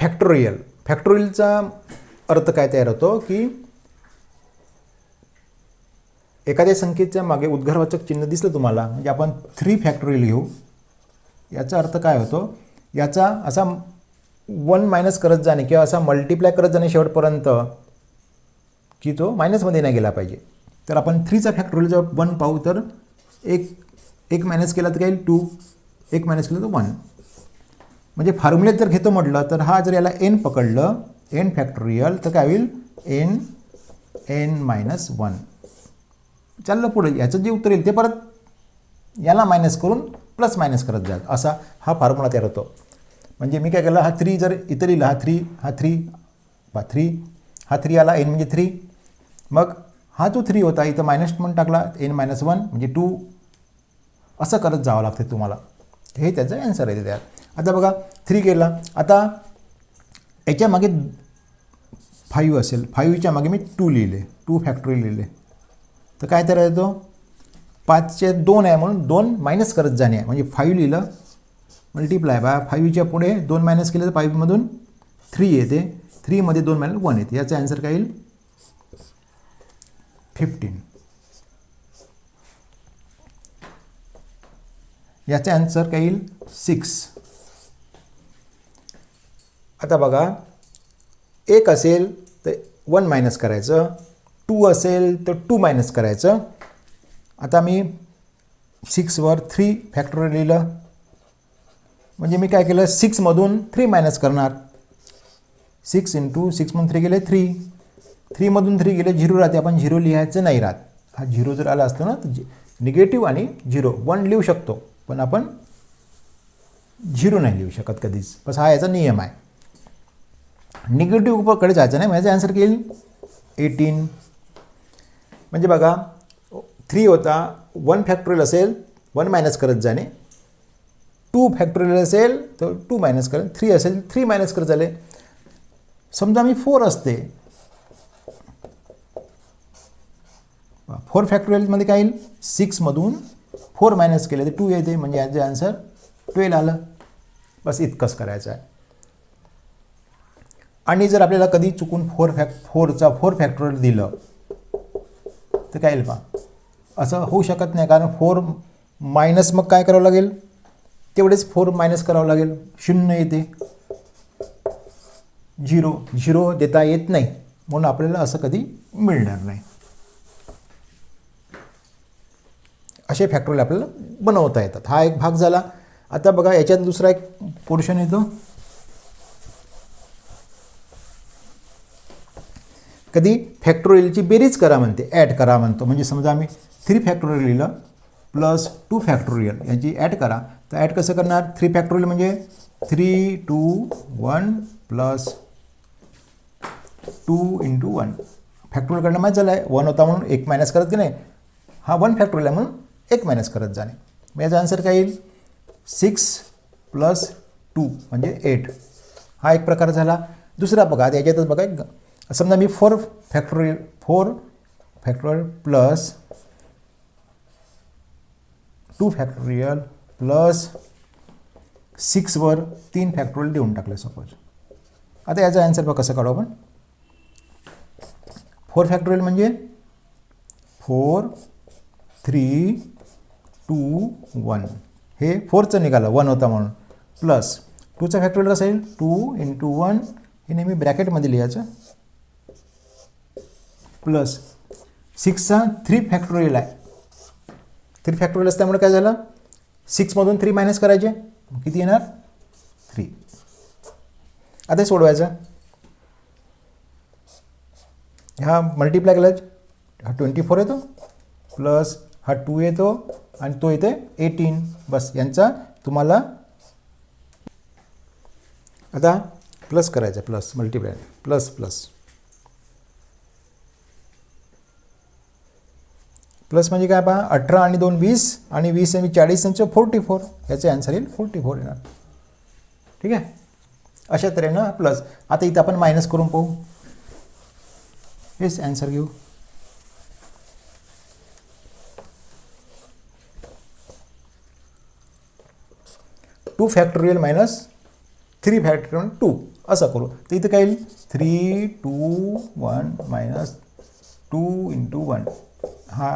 Factorial फॅक्टोरियलचा अर्थ काय तयार होतो की एखाद्या संख्येच्या मागे उद्गारवाचक चिन्ह दिसलं तुम्हाला म्हणजे आपण थ्री फॅक्टोरियल घेऊ याचा अर्थ काय होतो? याचा असा वन मायनस करत जाणे किंवा असा मल्टिप्लाय करत जाणे शेवटपर्यंत की तो मायनसमध्ये नाही गेला पाहिजे. तर आपण थ्रीचा फॅक्टोरियल जर वन पाहू तर एक एक मायनस केला तर काही टू एक मायनस केलं तर वन म्हणजे फॉर्म्युलेत जर घेतो म्हटलं तर हा जर याला एन पकडलं एन फॅक्टोरियल तर काय होईल? एन एन मायनस वन चाललं पुढे. याचं जे उत्तर येईल ते परत याला मायनस करून प्लस मायनस करत जाईल. असा हा फॉर्म्युला तयार होतो. म्हणजे मी काय केलं? हा थ्री जर इथं लिहिलं हा थ्री हा थ्री बा थ्री हा थ्री आला एन म्हणजे थ्री मग हा जो थ्री होता इथं मायनस म्हणून टाकला एन मायनस वन म्हणजे टू असं करत जावं लागते तुम्हाला. हे त्याचं ॲन्सर आहे त्यात आता बघा थ्री केला. आता याच्या मागे फाईव्ह असेल. फाईव्हच्या मागे मी टू लिहिले. टू फॅक्टरी लिहिले. तर काय तर येतो पाचचे दोन आहे म्हणून दोन मायनस करत जाणे आहे. म्हणजे फाईव्ह लिहिलं मल्टिप्लाय बा फाईव्हच्या पुढे दोन मायनस केलं तर फाईव्हमधून थ्री येते. थ्रीमध्ये दोन मायनस वन येते. याचा ॲन्सर काय येईल? फिफ्टीन याचा ॲन्सर काय येईल? सिक्स आता बघा एक असेल तर वन मायनस करायचं टू असेल तर टू मायनस करायचं. आता मी सिक्सवर थ्री फॅक्टोरियल लिहिलं. म्हणजे मी काय केलं? सिक्समधून थ्री मायनस करणार. सिक्स इंटू सिक्समधून थ्री गेले थ्री. थ्रीमधून थ्री गेले झिरो राहते आपण झिरो लिहायचं नाही राहत. हा झिरो जर आला असतो ना तर निगेटिव्ह आणि झिरो. वन लिहू शकतो पण आपण झिरो नाही लिहू शकत कधीच. बस हा याचा नियम आहे. निगेटिव्हकडे जायचं नाही. माझं आन्सर येईल एटीन म्हणजे बघा थ्री होता. वन फॅक्टोरियल असेल वन मायनस करत जाणे. टू फॅक्टोरियल असेल तर टू मायनस करेल. थ्री असेल थ्री मायनस करत झाले समजा मी फोर असते. फोर फॅक्टोरियलमध्ये काय येईल? सिक्समधून फोर मायनस केले तर टू येते. म्हणजे याचं आन्सर ट्वेल्व आलं. बस इतकंच करायचं आहे. आणि जर आपल्याला कधी चुकून फोर फॅक फोरचा फोर फॅक्टोरियल दिलं तर काय येईल पा असं होऊ शकत नाही कारण फोर मायनस मग काय करावं लागेल? तेवढेच फोर मायनस करावं लागेल. शून्य येते. झिरो झिरो देता येत नाही. म्हणून आपल्याला असं कधी मिळणार नाही. असे फॅक्टोरियल आपल्याला बनवता येतात. हा एक भाग झाला. आता बघा याच्यात दुसरा एक पोर्शन येतो. कधी फॅक्टोरियलची बेरीज करा म्हणते ॲड करा म्हणतो. म्हणजे समजा आम्ही थ्री फॅक्टोरियल लिहिलं प्लस टू फॅक्टोरियल यांची ॲड करा. तर ॲड कसं करणार? थ्री फॅक्टोरियल म्हणजे three two one plus two into one factorial करणं माहीत झालं आहे वन होता म्हणून एक मायनस करत की नाही. हा वन फॅक्टोरियल आहे म्हणून एक मायनस करत जाणे. मग याचा आन्सर काय येईल? सिक्स प्लस टू म्हणजे एट हा एक प्रकार झाला. दुसरा बघा आता याच्यातच बघा एक समजा मी four factorial four factorial plus two factorial plus सिक्सवर तीन फॅक्टोरियल देऊन टाकले सपोज आता याचा आन्सर बघा कसं काढू आपण. फोर फॅक्टोरियल म्हणजे फोर थ्री टू वन हे फोरचं निघालं वन होता म्हणून. प्लस टूचा फॅक्टोरियल कसं येईल? टू इंटू वन हे नेहमी ब्रॅकेटमध्ये लिहायचं. प्लस सिक्सचा थ्री फॅक्टोरियल आहे. थ्री फॅक्टोरियल असल्यामुळे काय झालं? सिक्समधून थ्री मायनस करायचे. किती येणार? थ्री आता सोडवायचं. हा मल्टिप्लाय केला. हा ट्वेंटी फोर येतो. प्लस हा टू येतो. आणि तो येते एटीन बस यांचा तुम्हाला आता प्लस करायचं plus multiply plus plus plus म्हणजे काय पहा अठरा आणि दोन वीस आणि वीस आणि चाळीस यांचं फोर्टी फोर. याचे आन्सर येईल फोर्टी फोर येणार. ठीक आहे? अशा तऱ्हेनं प्लस आता इथं आपण मायनस करून पाहू. हेच ॲन्सर घेऊ. Two factorial minus three factorial two असं करू. तर इथं काय येईल? Three two one minus two into one हा.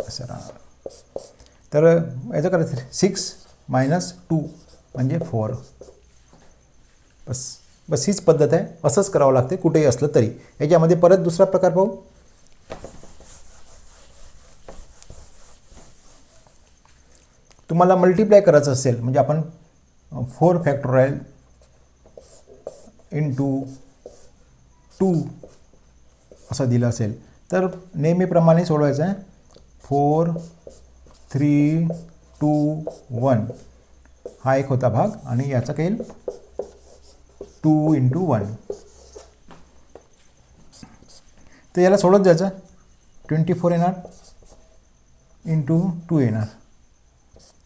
असं राहणार. तर याचं करायचं सिक्स मायनस टू म्हणजे फोर बस बस हीच पद्धत आहे. असंच करावं लागते कुठेही असलं तरी. याच्यामध्ये परत दुसरा प्रकार पाहू. तुम्हाला मल्टिप्लाय करायचं असेल म्हणजे आपण फोर फॅक्टोरायल टू टू असं दिलं असेल. तर नेहमीप्रमाणे सोडवायचं आहे. Four three two one. हा एक होता भाग आणि याचा काही टू इंटू वन. तर याला सोडत जायचं. ट्वेंटी फोर येणार इंटू टू येणार.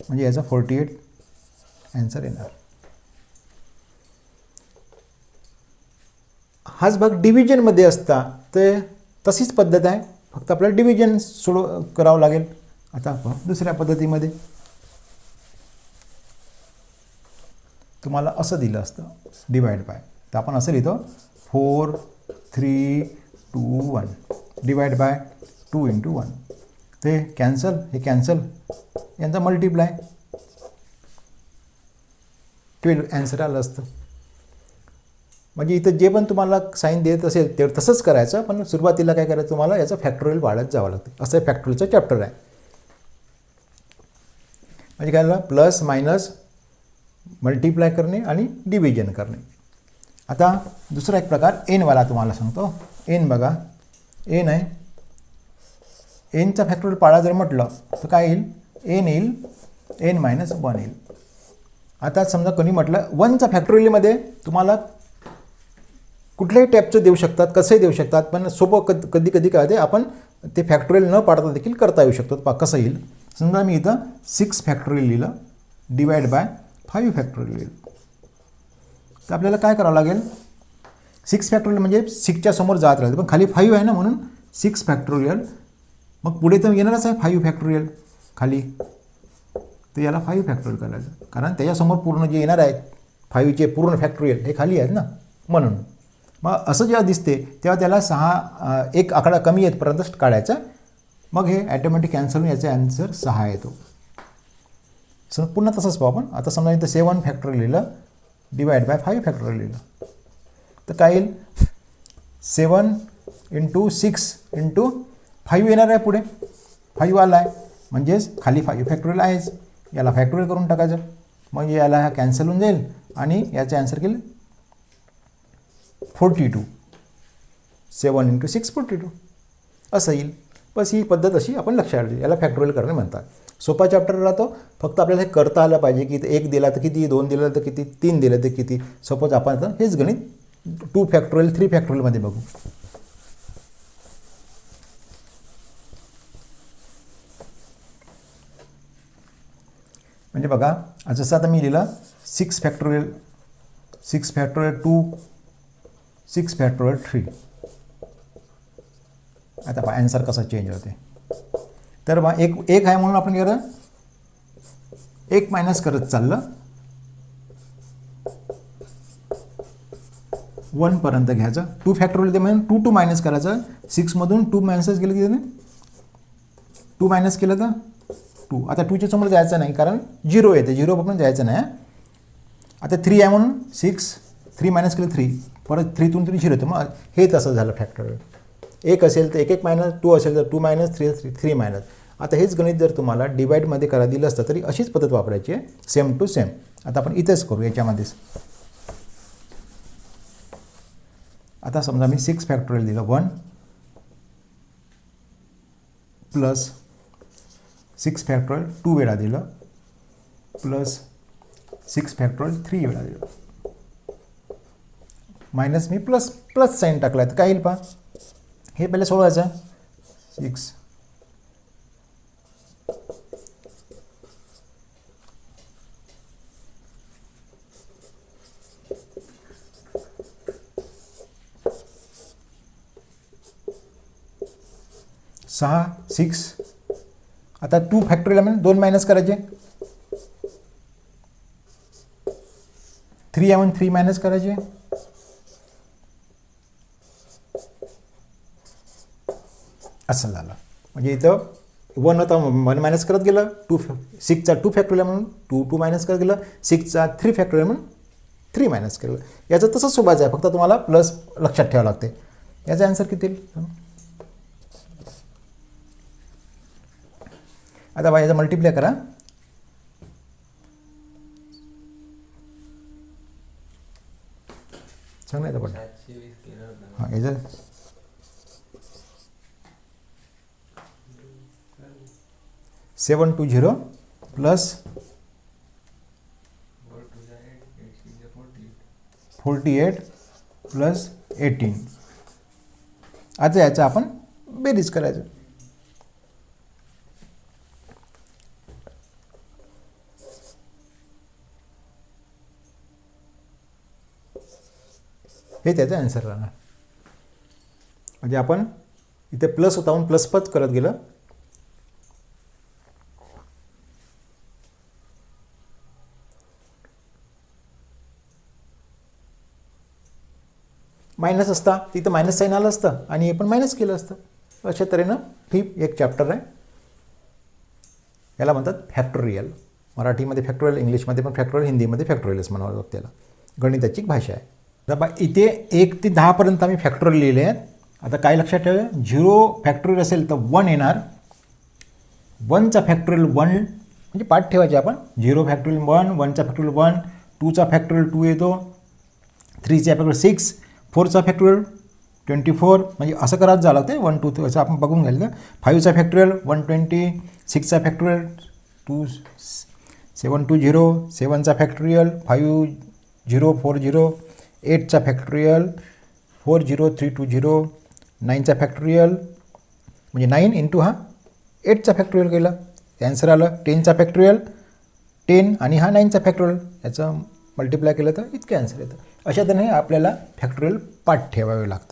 म्हणजे याचा फोर्टी एट ॲन्सर येणार. हाच भाग डिव्हिजनमध्ये असता. तर तशीच पद्धत आहे. फक्त आपल्याला डिव्हिजन सोडव करावं लागेल. आता आपण दुसऱ्या पद्धतीमध्ये तुम्हाला असं दिलं असतं. डिवाइड बाय तर आपण असं लिहितो. Four three two one divide by two into one ते कॅन्सल हे कॅन्सल यांचा मल्टिप्लाय ट्वेल्व ॲन्सर आलं असतं. म्हणजे इथं जे पण तुम्हाला साईन देत असेल ते तसंच करायचं पण सुरुवातीला काय करायचं तुम्हाला याचं फॅक्टोरियल वाढत जावं लागतं. असं फॅक्टोरियलचं चॅप्टर आहे. म्हणजे काय प्लस मायनस मल्टिप्लाय करणे आणि डिव्हिजन करणे. आता दुसरा एक प्रकार एनवाला तुम्हाला सांगतो. एन बघा. एन आहे. एनचा फॅक्टोरियल पाळा जर म्हटलं तर काय येईल? एन येईल. एन मायनस वन येईल. आता समजा कोणी म्हटलं वनचा फॅक्टोरियलमध्ये तुम्हाला कुठल्याही टॅपचं देऊ शकतात कसंही देऊ शकतात पण सोपं कद कधी कधी काय ते आपण ते फॅक्टोरियल न पाडता देखील करता येऊ शकतो. पा कसं येईल? समजा मी इथं सिक्स फॅक्टोरियल लिहिलं डिवाइड बाय फाईव्ह फॅक्टोरियल लिहिलं. तर आपल्याला काय करावं लागेल? सिक्स फॅक्टोरियल म्हणजे सिक्सच्या समोर जात राहते पण खाली फाईव्ह आहे ना म्हणून सिक्स फॅक्टोरियल मग पुढे तर येणारच आहे फाईव्ह फॅक्टोरियल खाली. तर याला फाईव्ह फॅक्टोरियल करायचं. कारण त्याच्यासमोर पूर्ण जे येणार आहे फाईव्हचे पूर्ण फॅक्टोरियल हे खाली आहेत ना म्हणून. मग असं जेव्हा दिसते तेव्हा त्याला सहा एक आकडा कमी येतपर्यंत काढायचा. मग हे ॲटोमॅटिक कॅन्सल होऊन याचा ॲन्सर सहा येतो. सर पुन्हा तसंच पाहू आपण. आता समजा इथं सेवन फॅक्टर लिहिलं डिवाइड बाय फाईव्ह फॅक्टर लिहिलं. तर काय येईल? Seven into six into five येणार आहे पुढे. फाईव्ह आला आहे. म्हणजेच खाली फाईव्ह फॅक्टोरियल आहेच. याला फॅक्टोरियल करून टाकायचं. मग याला हा कॅन्सल होऊन जाईल आणि याचं ॲन्सर केलं forty two. Seven into six forty two असं येईल. बस ही पद्धत अशी आपण लक्षात ठेवली याला फॅक्टोरियल करणे म्हणतात. सोपा चॅप्टर राहतो. फक्त आपल्याला हे करता आलं पाहिजे की एक दिला तर किती दोन दिलं तर किती तीन दिलं तर किती. सपोज आपण आता हेच गणित टू फॅक्टोरियल थ्री फॅक्टोरियलमध्ये बघू. म्हणजे बघा जसं आता मी लिहिलं six factorial six factorial two six factorial three आता पहा ॲन्सर कसा चेंज होते. तर बा एक एक आहे म्हणून आपण केलं. एक मायनस करत चाललं. वनपर्यंत घ्यायचं. टू फॅक्टोरियल ते म्हणून टू टू मायनस करायचं. सिक्समधून टू मायनसच केलं की टू मायनस केलं तर टू आता टूच्या समोर जायचं नाही कारण झिरो येते. झिरो पण जायचं नाही आता थ्री आहे म्हणून सिक्स थ्री मायनस केलं थ्री परत थ्रीतून थ्री झिरो येतो मग हे तसं झालं फॅक्टोरियल एक असेल तर एक एक मायनस टू असेल तर two minus three three three minus आता हेच गणित जर तुम्हाला डिवाईडमध्ये करा दिलं असतं तरी अशीच पद्धत वापरायची आहे. सेम टू सेम आता आपण इथेच करू याच्यामध्येच. आता समजा मी सिक्स फॅक्टोरियल दिलं one plus six factorial two वेळा दिलं प्लस सिक्स फॅक्टोरियल थ्री वेळा दिलं. मायनस मी प्लस प्लस साईन टाकला तर काय येईल पहा? हे पहिले सोडवायचं. सिक्स सहा सिक्स आता टू फॅक्टरीला म्हणजे दोन मायनस करायचे. थ्री एवन थ्री मायनस करायचे. असं झालं. म्हणजे इथं वन होता वन मायनस करत गेलं टू सिक्सचा टू फॅक्टोरियल म्हणून टू टू मायनस करत गेलं सिक्सचा थ्री फॅक्टोरियल म्हणून थ्री मायनस केलं. याचं तसंच सोबायचं आहे फक्त तुम्हाला प्लस लक्षात ठेवावं लागते. याचा आन्सर किती? येईल आता बा याचा मल्टिप्लाय करा सांग नाही पण सातशे वीस केलं होतं हां याचं seven two zero plus eight forty forty eight plus eighteen. आता याचं आपण बेरीज करायचं. हे त्याचं आन्सर राहणार. म्हणजे आपण इथे प्लस होता म्हणून प्लस पच करत गेलं. मायनस असता तिथं मायनस साईन आलं असतं आणि हे पण मायनस केलं असतं. अशा तऱ्हेनं ही एक चॅप्टर आहे. याला म्हणतात फॅक्टोरियल मराठीमध्ये फॅक्टोरियल इंग्लिशमध्ये पण फॅक्टोरियल हिंदीमध्ये फॅक्टोरियलच म्हणावं लागतं त्याला. गणिताची भाषा आहे. आता बा इथे एक ते दहापर्यंत आम्ही फॅक्टोरियल लिहिले आहेत. आता काय लक्षात ठेवा झिरो फॅक्टोरियल असेल तर वन येणार. वनचा फॅक्टोरियल वन म्हणजे पाठ ठेवायचे आपण. झिरो फॅक्टोरियल वन वनचा फॅक्टोरियल वन टूचा फॅक्टोरियल टू येतो. थ्रीचा फॅक्टोरियल सिक्स फोरचा फॅक्टोरियल ट्वेंटी फोर म्हणजे असं करायचं झालं ते वन टू थ्री असं आपण बघून घ्यायला फाईव्हचा factorial one twenty सिक्सचा factorial two seven two zero सेवनचा factorial five zero four zero एटचा factorial four zero three two zero नाईनचा factorial म्हणजे नाईन इंटू हा एटचा फॅक्टोरियल केला. आन्सर आलं टेनचा फॅक्टोरियल टेन आणि हा नाईनचा फॅक्टोरियल याचं मल्टिप्लाय केलं तर इतके आन्सर येतं अशा तऱ्हे आपल्याला फॅक्टोरियल पाठ ठेवावे लागतात.